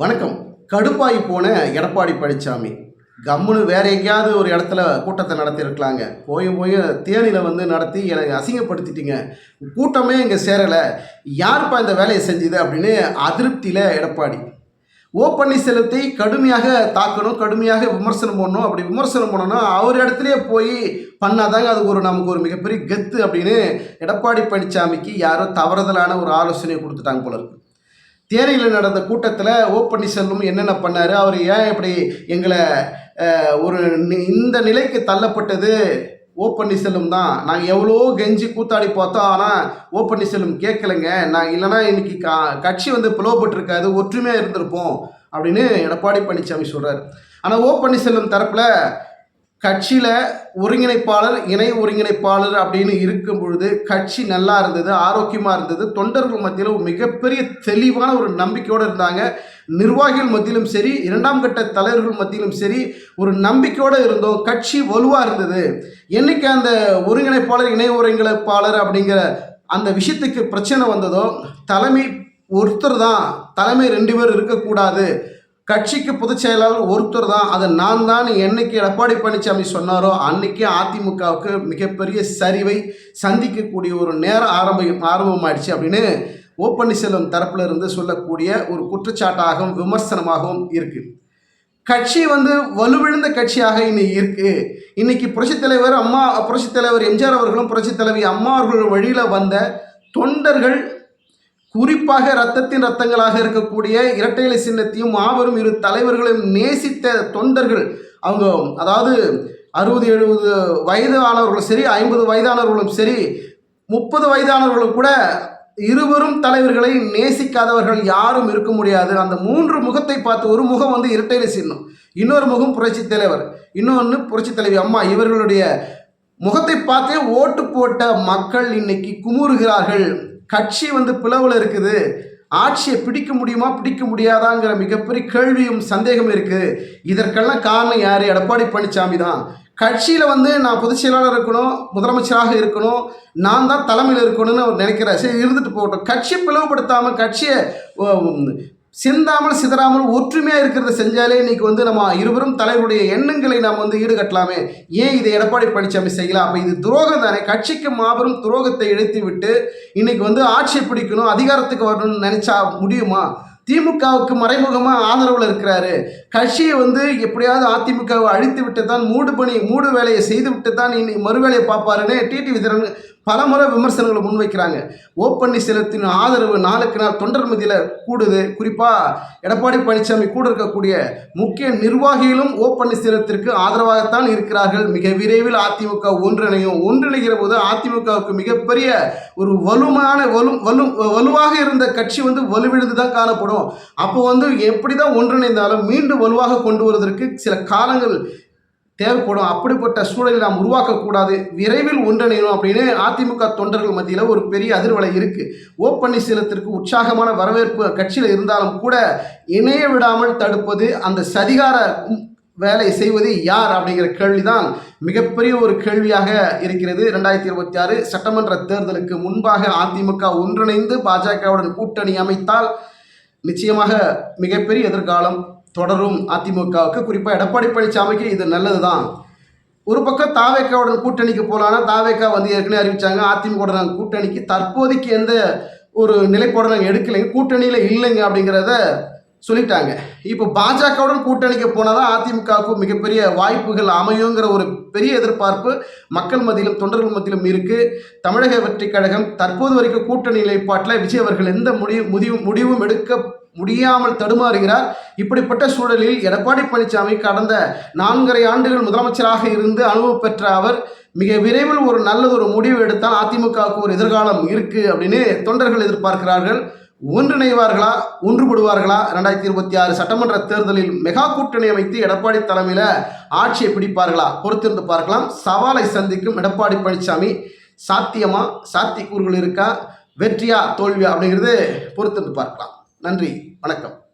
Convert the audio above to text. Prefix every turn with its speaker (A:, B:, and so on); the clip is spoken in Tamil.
A: வணக்கம். கடுப்பாகி போன எடப்பாடி பழனிசாமி கம்முன்னு வேற எங்கேயாவது ஒரு இடத்துல கூட்டத்தை நடத்தியிருக்கலாங்க. போய் போய் தேனியில் வந்து நடத்தி எனக்கு அசிங்கப்படுத்திட்டீங்க. கூட்டமே இங்கே சேரலை. யாருப்பா இந்த வேலையை செஞ்சுது அப்படின்னு அதிருப்தியில் எடப்பாடி. ஓ பன்னீர்செல்வத்தை கடுமையாக தாக்கணும் கடுமையாக விமர்சனம் பண்ணணும். அப்படி விமர்சனம் பண்ணணும்னா அவர் இடத்துலையே போய் பண்ணாதாங்க அது ஒரு நமக்கு ஒரு மிகப்பெரிய கெத்து அப்படின்னு எடப்பாடி பழனிசாமிக்கு யாரோ தவறுதலான ஒரு ஆலோசனை கொடுத்துட்டாங்க போல இருக்கு. தேனியில் நடந்த கூட்டத்தில் ஓ பன்னீர்செல்வம் என்னென்ன பண்ணார்? அவர் ஏன் இப்படி எங்களை ஒரு இந்த நிலைக்கு தள்ளப்பட்டது? ஓ பன்னீர்செல்வம் தான். நாங்கள் எவ்வளோ கெஞ்சி கூத்தாடி பார்த்தோம். ஆனால் ஓ பன்னீர்செல்வம் கேட்கலைங்க. நான் இல்லைன்னா இன்னைக்கு கா கட்சி வந்து பிளவுபட்டிருக்காது ஒற்றுமையாக இருந்திருப்போம் அப்படின்னு எடப்பாடி பழனிசாமி சொல்கிறார் ஆனால் ஓ பன்னீர்செல்வம் தரப்பில் கட்சியில் ஒருங்கிணைப்பாளர் இணை ஒருங்கிணைப்பாளர் அப்படின்னு இருக்கும் பொழுது கட்சி நல்லா இருந்தது ஆரோக்கியமாக இருந்தது. தொண்டர்கள் மத்தியில் ஒரு மிகப்பெரிய தெளிவான ஒரு நம்பிக்கையோடு இருந்தாங்க. நிர்வாகிகள் மத்தியிலும் சரி இரண்டாம் கட்ட தலைவர்கள் மத்தியிலும் சரி ஒரு நம்பிக்கையோடு இருந்தோம். கட்சி வலுவாக இருந்தது. என்னைக்கு அந்த ஒருங்கிணைப்பாளர் இணை ஒருங்கிணைப்பாளர் அப்படிங்கிற அந்த விஷயத்துக்கு பிரச்சனை வந்ததோ தலைமை ஒருத்தர் தான். தலைமை ரெண்டு பேர் இருக்கக்கூடாது. கட்சிக்கு பொதுச் செயலாளர் ஒருத்தர் தான். அது நான் தான் என்னைக்கு எடப்பாடி பழனிசாமி சொன்னாரோ அன்னைக்கு அதிமுகவுக்கு மிகப்பெரிய சரிவை சந்திக்கக்கூடிய ஒரு நேரம் ஆரம்பம் ஆரம்பமாயிடுச்சு அப்படின்னு ஓ பன்னீர்செல்வம் தரப்புல இருந்து சொல்லக்கூடிய ஒரு குற்றச்சாட்டாகவும் விமர்சனமாகவும் இருக்கு. கட்சி வந்து வலுவிழுந்த கட்சியாக இன்னைக்கு இருக்கு. இன்னைக்கு புரட்சித் தலைவர் அம்மா புரட்சித் தலைவர் எம்ஜிஆர் அவர்களும் புரட்சித் தலைவி அம்மா அவர்கள் வழியில் வந்த தொண்டர்கள் குறிப்பாக இரத்தத்தின் ரத்தங்களாக இருக்கக்கூடிய இரட்டைலை சின்னத்தையும் மாபெரும் இரு தலைவர்களையும் நேசித்த தொண்டர்கள் அவங்க அதாவது அறுபது எழுபது வயது ஆனவர்களும் சரி ஐம்பது வயதானவர்களும் சரி முப்பது வயதானவர்களும் கூட இருவரும் தலைவர்களை நேசிக்காதவர்கள் யாரும் இருக்க முடியாது. அந்த மூன்று முகத்தை பார்த்து ஒரு முகம் வந்து இரட்டையில சின்னம் இன்னொரு முகம் புரட்சி தலைவர் இன்னொன்று புரட்சி தலைவி அம்மா. இவர்களுடைய முகத்தை பார்த்தே ஓட்டு போட்ட மக்கள் இன்னைக்கு குமுறுகிறார்கள். கட்சி வந்து பிளவில் இருக்குது. ஆட்சியை பிடிக்க முடியுமா பிடிக்க முடியாதாங்கிற மிகப்பெரிய கேள்வியும் சந்தேகம் இருக்குது இதற்கெல்லாம் காரணம் யார்? எடப்பாடி பழனிசாமி தான். கட்சியில் வந்து நான் பொதுச் செயலாளர் இருக்கணும் முதலமைச்சராக இருக்கணும் நான் தான் தலைமையில் இருக்கணும்னு அவர் நினைக்கிறார். சரி இருந்துட்டு போகட்டும். கட்சியை பிளவுபடுத்தாமல் கட்சியை சிந்தாமல் சிதறாமல் ஒற்றுமையாக இருக்கிறத செஞ்சாலே இன்னைக்கு வந்து நம்ம இருவரும் தலைவருடைய எண்ணங்களை நாம் வந்து ஈடுகட்டலாமே. ஏன் இதை எடப்பாடி பழனிசாமி செய்யலாம் அப்போ இது துரோகம் தானே. கட்சிக்கு மாபெரும் துரோகத்தை இழைத்து விட்டு இன்னைக்கு வந்து ஆட்சியை பிடிக்கணும் அதிகாரத்துக்கு வரணும்னு நினைச்சா முடியுமா? திமுகவுக்கு மறைமுகமாக ஆதரவில் இருக்கிறாரு. கட்சியை வந்து எப்படியாவது அதிமுகவை அழித்து விட்டு தான் மூடு பணி மூடு வேலையை செய்து விட்டு தான் இனி மறுவேலையை பார்ப்பாருன்னு டிடி விதரன் பலமுறை விமர்சனங்களை முன்வைக்கிறாங்க. ஓ பன்னீர்செல்வத்தின் ஆதரவு நாளுக்கு நாள் தொண்டர் மத்தியில் கூடுது. குறிப்பாக எடப்பாடி பழனிசாமி கூட இருக்கக்கூடிய முக்கிய நிர்வாகிகளும் ஓ பன்னீர்செல்வத்திற்கு ஆதரவாகத்தான் இருக்கிறார்கள். மிக விரைவில் அதிமுக ஒன்றிணையும். ஒன்றிணைகிற போது அதிமுகவுக்கு மிகப்பெரிய ஒரு வலுமான வலு வலு வலுவாக இருந்த கட்சி வந்து வலுவிழுந்து தான் காணப்படும். அப்போ வந்து எப்படி தான் ஒன்றிணைந்தாலும் மீண்டும் வலுவாக கொண்டு வருவதற்கு சில காலங்கள் தேவைப்படும். அப்படிப்பட்ட சூழலை நாம் உருவாக்கக்கூடாது. விரைவில் ஒன்றிணையணும் அப்படின்னு அதிமுக தொண்டர்கள் மத்தியில் ஒரு பெரிய அதிர்வலை இருக்குது ஓ பன்னீர்செல்வத்திற்கு உற்சாகமான வரவேற்பு கட்சியில் இருந்தாலும் கூட இணைய விடாமல் தடுப்பது அந்த சதிகார வேலை செய்வது யார் அப்படிங்கிற கேள்விதான் மிகப்பெரிய ஒரு கேள்வியாக இருக்கிறது. ரெண்டாயிரத்தி இருபத்தி ஆறு சட்டமன்ற தேர்தலுக்கு முன்பாக அதிமுக ஒன்றிணைந்து பாஜகவுடன் கூட்டணி அமைத்தால் நிச்சயமாக மிகப்பெரிய எதிர்காலம். தொடரும் அதிமுகவுக்கு. குறிப்பாக எடப்பாடி பழனிசாமிக்கு இது நல்லது தான் ஒரு பக்கம் தாவேக்காவுடன் கூட்டணிக்கு போகலான்னா தாவேக்கா வந்து ஏற்கனவே அறிவிச்சாங்க அதிமுகவுடன் கூட்டணிக்கு தற்போதைக்கு எந்த ஒரு நிலைப்பாடு நாங்கள் எடுக்கலைங்க கூட்டணியில் இல்லைங்க அப்படிங்கிறத சொல்லிட்டாங்க. இப்போ பாஜகவுடன் கூட்டணிக்கு போனால் தான் அதிமுகவுக்கு மிகப்பெரிய வாய்ப்புகள் அமையுங்கிற ஒரு பெரிய எதிர்பார்ப்பு மக்கள் மத்தியிலும் தொண்டர்கள் மத்தியிலும் இருக்குது தமிழக வெற்றி கழகம் தற்போது வரைக்கும் கூட்டணி நிலைப்பாட்டில் விஜய் அவர்கள் எந்த முடிவு முடிவும் முடிவும் எடுக்க முடியாமல் தடுமாறுகிறார். இப்படிப்பட்ட சூழலில் எடப்பாடி பழனிசாமி கடந்த நான்கரை ஆண்டுகள் முதலமைச்சராக இருந்து அனுபவம் பெற்ற அவர் மிக விரைவில் ஒரு நல்லது ஒரு முடிவு எடுத்தால் அதிமுகவுக்கு ஒரு எதிர்காலம் இருக்கு அப்படின்னு தொண்டர்கள் எதிர்பார்க்கிறார்கள். ஒன்றிணைவார்களா? ஒன்றுபடுவார்களா? ரெண்டாயிரத்தி இருபத்தி ஆறு சட்டமன்ற தேர்தலில் மெகா கூட்டணி அமைத்து எடப்பாடி தலைமையில் ஆட்சியை பிடிப்பார்களா? பொறுத்திருந்து பார்க்கலாம். சவாலை சந்திக்கும் எடப்பாடி பழனிசாமி. சாத்தியமா? சாத்தியக்கூறுகள் இருக்கா? வெற்றியா? தோல்வியா? அப்படிங்கிறது பொறுத்திருந்து பார்க்கலாம். நன்றி. வணக்கம்.